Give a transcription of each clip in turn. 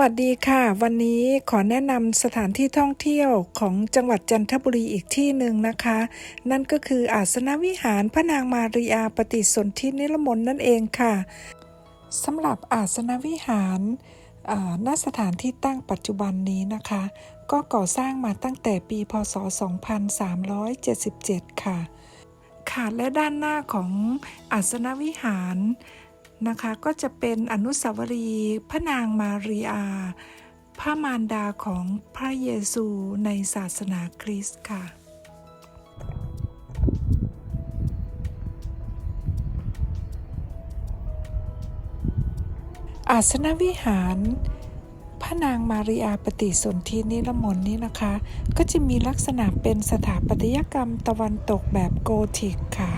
วัสดีค่ะ วันนี้ขอแนะนำสถานที่ท่องเที่ยวของจังหวัดจันทบุรีอีกที่หนึ่งนะคะ นั่นก็คืออาสนวิหารพระนางมารีอาปฏิสนธินิรมนนั่นเองค่ะสำหรับอาสนวิหารณสถานที่ตั้งปัจจุบันนี้นะคะ ก็ก่อสร้างมาตั้งแต่ปีพศ 2377 ค่ะค่ะและด้านหน้าของอาสนวิหาร นะคะก็จะเป็นอนุสาวรีย์พระนางมารีอา พระมารดาของพระเยซูในศาสนาคริสต์ค่ะอาสนวิหาร พระนางมารีอาปฏิสนธินิรมนนี้นะคะ ก็จะมีลักษณะเป็นสถาปัตยกรรมตะวันตกแบบโกธิกค่ะ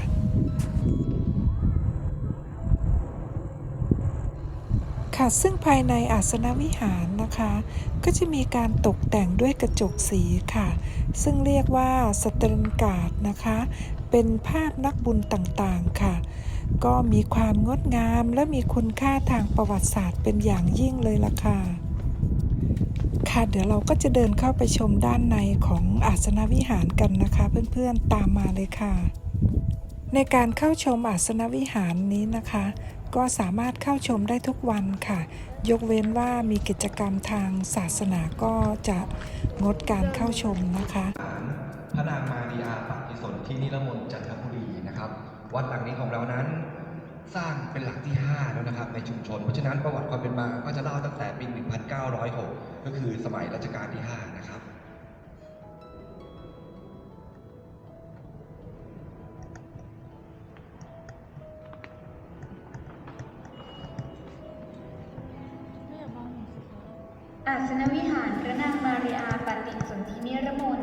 ค่ะซึ่งภายในอาสนวิหารนะคะ ก็จะมีการตกแต่งด้วยกระจกสีค่ะ ซึ่งเรียกว่าสตรนกาดนะคะ เป็นภาพนักบุญต่างๆค่ะ ก็มีความงดงามและมีคุณค่าทางประวัติศาสตร์เป็นอย่างยิ่งเลยล่ะค่ะค่ะเดี๋ยวเราก็จะเดินเข้าไปชมด้านในของอาสนวิหารกันนะคะ เพื่อนๆตามมาเลยค่ะ ในการเข้าชมอาสนวิหารนี้นะคะ ก็สามารถเข้าชมได้ทุกวันค่ะ ยกเว้นว่ามีกิจกรรมทางศาสนาก็จะงดการเข้าชมนะคะศาลพระนางมารีอาปฏิสนธินิรมนจันทบุรีนะครับ วัดหลังนี้ของเรานั้นสร้างเป็นหลักที่ 5 แล้วนะครับ ในชุมชน เพราะฉะนั้นประวัติความเป็นมาก็จะเล่าตั้งแต่ปี 1906 ก็คือสมัยรัชกาลที่ 5 นะครับ อาสนวิหารพระนางมาริอาปฏิสนธินิรมน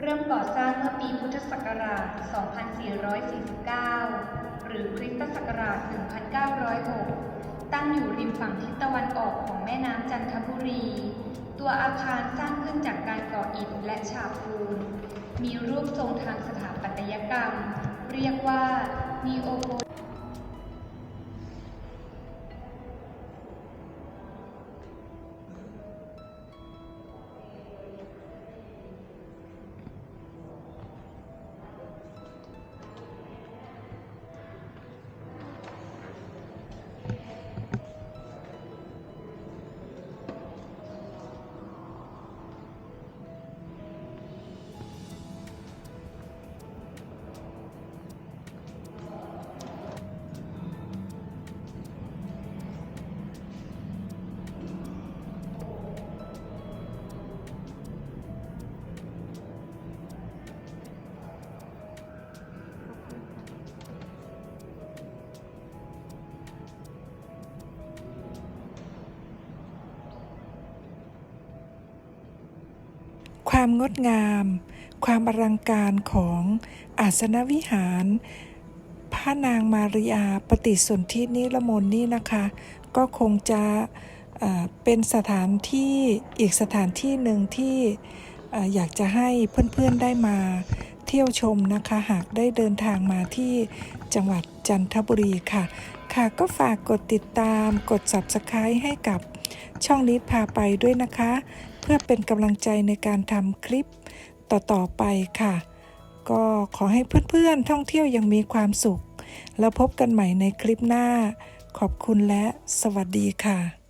เริ่มก่อสร้างเมื่อปีพุทธศักราช 2449 หรือคริสตศักราช 1906 ตั้งอยู่ริมฝั่งทิศตะวันออกของแม่น้ำจันทบุรี ตัวอาคารสร้างขึ้นจากการก่ออิฐและฉาบปูน มีรูปทรงทางสถาปัตยกรรม เรียกว่านีโอโก ความงดงาม ความอลังการของอาสนวิหารพระนางมาริอาปฏิสนธินิรมนนี่นะคะ ก็คงจะเป็นสถานที่อีกสถานที่หนึ่งที่อยากจะให้เพื่อนๆได้มาเที่ยวชมนะคะ หากได้เดินทางมาที่จังหวัดจันทบุรีค่ะ ค่ะก็ฝากกดติดตามกด subscribe ให้กับช่องนิดพาไปด้วยนะคะ พื่อเป็นกำลังใจในการทำคลิปต่อๆไปค่ะ ก็ขอให้เพื่อนๆท่องเที่ยวยังมีความสุข แล้วพบกันใหม่ในคลิปหน้า ขอบคุณและสวัสดีค่ะ